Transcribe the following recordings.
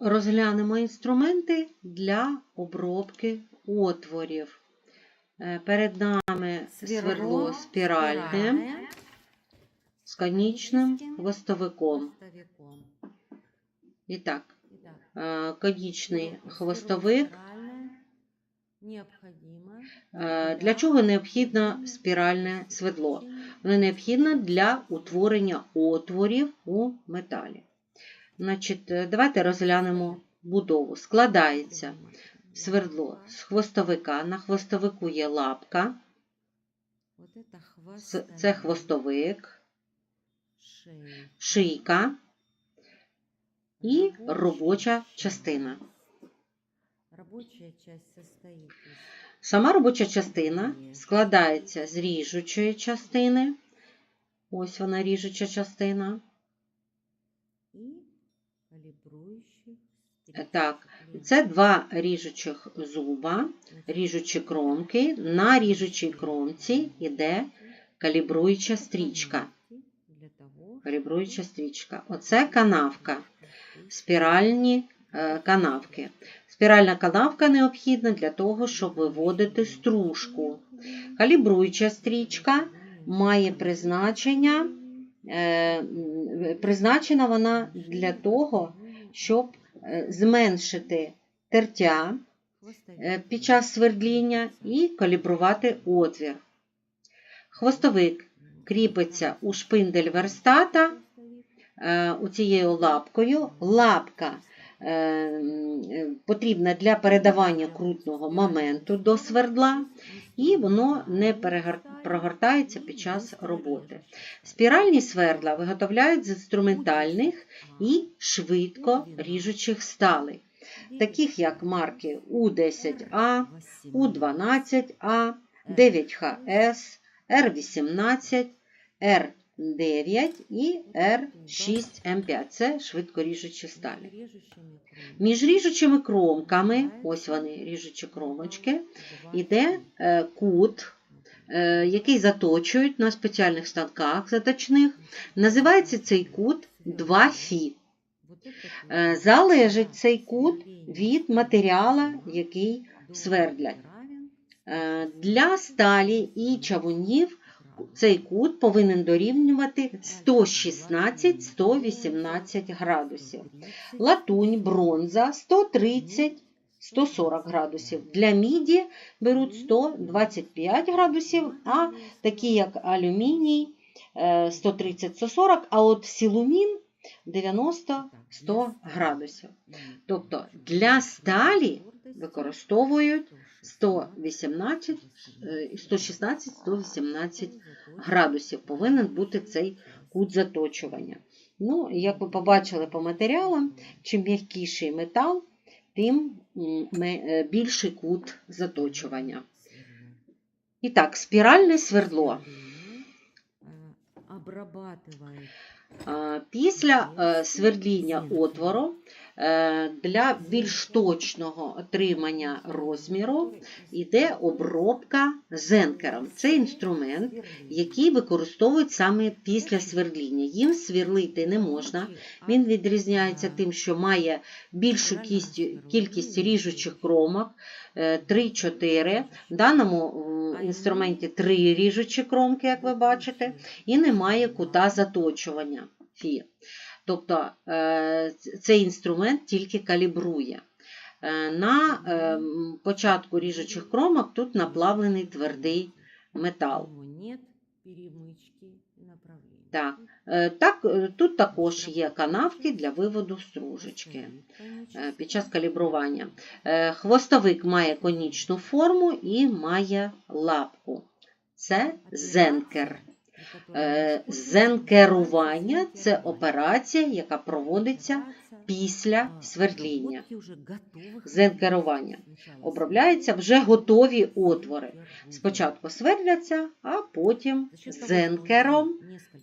розглянемо інструменти для обробки отворів. Е, Перед нами сверло спіральне з конічним хвостовиком. І так, е, конічний хвостовик. Е, Для чого необхідно спіральне свердло? Воно необхідно для утворення отворів у металі. Значить, е, давайте розглянемо будову. Складається свердло з хвостовика. На хвостовику є лапка, це хвостовик, шийка і робоча частина. Сама робоча частина складається з ріжучої частини. Ось вона ріжуча частина. Так, це два ріжучих зуба, ріжучі кромки. На ріжучій кромці йде калібруюча стрічка. Калібруюча стрічка. Оце канавка. Спіральні е, канавки. Спіральна канавка необхідна для того, щоб виводити стружку. Калібруюча стрічка має призначення. е, Призначена вона для того, щоб е, зменшити тертя е, під час свердління і калібрувати отвір. Хвостовик кріпиться у шпиндель верстата е, оцією лапкою. Лапка потрібна для передавання крутного моменту до свердла, і воно не прогортається під час роботи. Спіральні свердла виготовляють з інструментальних і швидко ріжучих сталей, таких як марки У10А, У12А, 9ХС, Р18, Р9 і Р6М5. Це швидкоріжучі сталі. Між ріжучими кромками, ось вони, ріжучі кромочки, іде е, кут, е, який заточують на спеціальних станках заточних. Називається цей кут 2 фі. Е, Залежить цей кут від матеріала, який свердлять. Для сталі і чавунів цей кут повинен дорівнювати 116-118 градусів. Латунь, бронза 130-140 градусів. Для міді беруть 125 градусів, а такі як алюміній е, 130-140, а от силумін 90-100 градусів. Тобто для сталі використовують 118, е, 116-118 градусів повинен бути цей кут заточування. Ну, як ви побачили по матеріалам, чим м'якіший метал, тим е, більший кут заточування. І так, спіральне свердло. Після е, свердління отвору е, для більш точного отримання розміру йде обробка зенкером. Це інструмент, який використовують саме після свердління. Їм сверлити не можна. Він відрізняється тим, що має більшу кількість ріжучих кромок е, 3-4. В даному інструменті 3 ріжучі кромки, як ви бачите, і немає кута заточування фі. Тобто е, цей інструмент тільки калібрує. Е, На е, початку ріжучих кромок тут наплавлений твердий метал. Так, Так, тут також є канавки для виводу стружечки під час калібрування. Хвостовик має конічну форму і має лапку. Це зенкер. Е, Зенкерування це операція, яка проводиться після свердління. Зенкерування. Обробляються вже готові отвори. Спочатку свердляться, а потім зенкером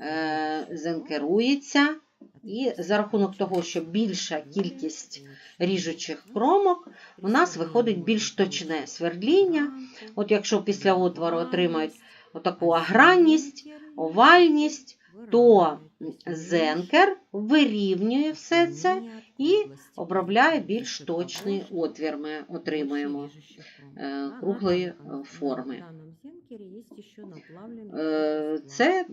е, зенкерується. І за рахунок того, що більша кількість ріжучих кромок, у нас виходить більш точне свердління. От якщо після отвору отримають отаку агранність, овальність, то зенкер вирівнює все це і обробляє більш точний отвір. Ми отримуємо е, круглої форми. Е, Це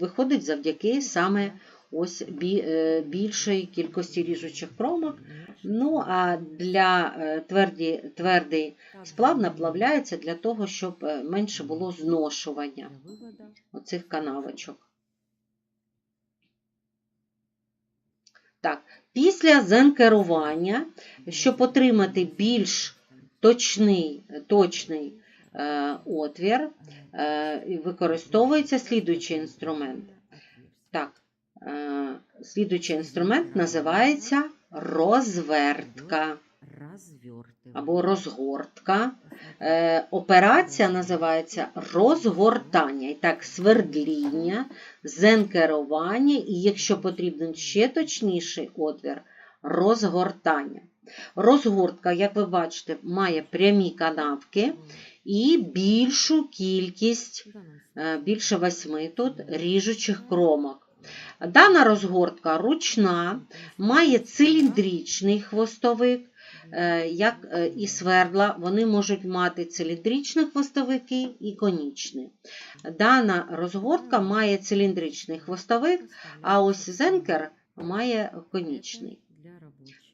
виходить завдяки саме ось е, більшої кількості ріжучих кромок. Ну а для е, тверді, твердий сплав наплавляється для того, щоб е, менше було зношування оцих канавочок. Так, після зенкерування, щоб отримати більш точний, точний е, отвір, е, використовується слідуючий інструмент. Е, слідуючий інструмент називається розвертка або розгортка. Е, Операція називається розгортання. І так, свердління, зенкерування, і якщо потрібен ще точніший отвір, розгортання. Розгортка, як ви бачите, має прямі канавки і більшу кількість, е, більше восьми тут ріжучих кромок. Дана розгортка ручна, має циліндричний хвостовик, е, як е, і свердла, вони можуть мати циліндричні хвостовики і конічні. Дана розгортка має циліндричний хвостовик, а ось зенкер має конічний.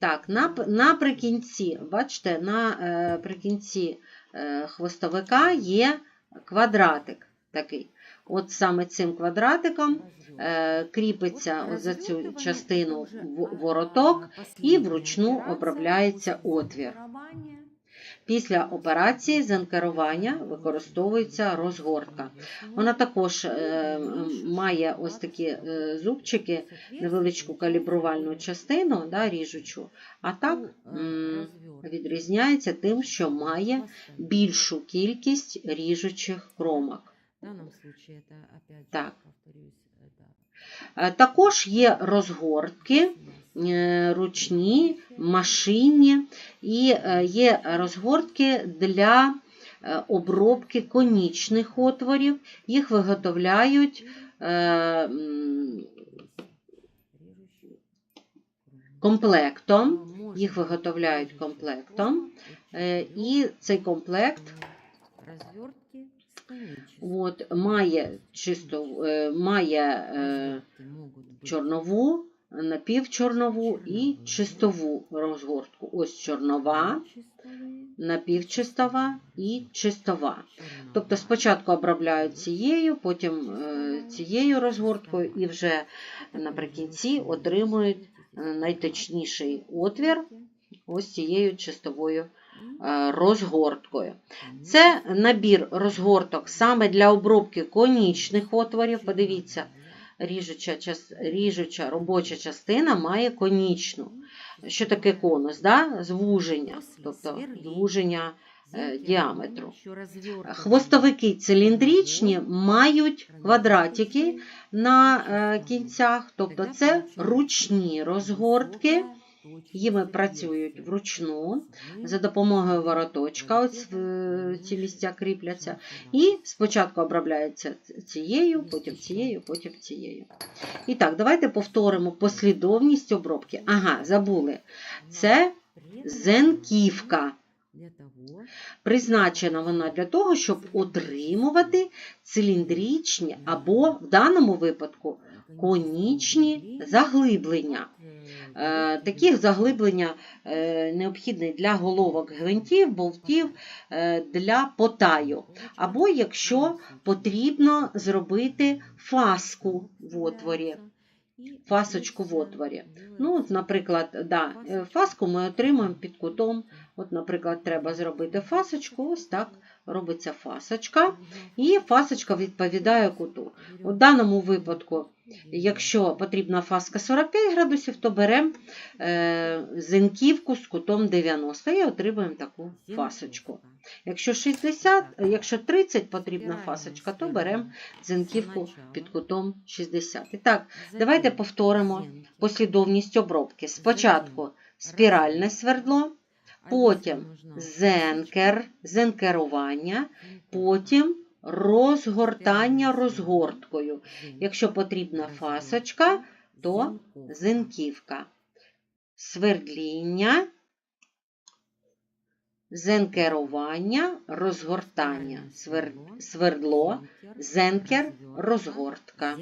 Так, наприкінці, бачите, наприкінці е, хвостовика є квадратик такий. От саме цим квадратиком е, кріпиться за цю частину в- вороток і вручну обробляється отвір. Після операції зенкерування використовується розгортка. Вона також е, має ось такі е, зубчики, невеличку калібрувальну частину, да, ріжучу, а так м, відрізняється тим, що має більшу кількість ріжучих кромок. В данном случае это опять Так. повторюсь, это Е, Також є розгортки е, ручні, машинні і е, є розгортки для е, обробки конічних отворів. Їх виготовляють комплектом. Їх виготовляють комплектом. І цей комплект. от, має, чисто, е, має е, Развертки могут быть чорнову, напівчорнову і чистову розгортку. Ось чорнова, чистовые, напівчистова і чистова. черновые. Тобто спочатку обробляють цією, потім е, цією розгорткою і вже наприкінці отримують е, найточніший отвір ось цією чистовою е, розгорткою. Це набір розгорток саме для обробки конічних отворів. Подивіться, ріжуча, час- ріжуча робоча частина має конічну. Що таке конус? Да? Звуження, тобто звуження е, діаметру. Хвостовики циліндричні мають квадратики на е, кінцях, тобто це ручні розгортки. Їми працюють вручну за допомогою вороточка, ось ці місця кріпляться. І спочатку обробляється цією, потім цією, потім цією. І так, давайте повторимо послідовність обробки. Ага, забули. Це зенківка. Призначена вона для того, щоб отримувати циліндричні або в даному випадку конічні заглиблення. Е, Таких заглиблення е, необхідні для головок гвинтів, болтів, е, для потаю. Або якщо потрібно зробити фаску в отворі. фасочку в отворі. Ну, от, наприклад, да, фаску ми отримуємо під кутом. От, наприклад, треба зробити фасочку, ось так робиться фасочка, і фасочка відповідає куту. У даному випадку, якщо потрібна фаска 45 градусів, то беремо е, зенківку з кутом 90 і отримуємо таку фасочку. Якщо 60, якщо 30 потрібна фасочка, то беремо зенківку під кутом 60. І так, давайте повторимо послідовність обробки. Спочатку спіральне свердло, потім зенкер, зенкерування, потім розгортання розгорткою. Якщо потрібна фасочка, то зинківка. Свердління, зенкерування, розгортання, свердло, зенкер, розгортка.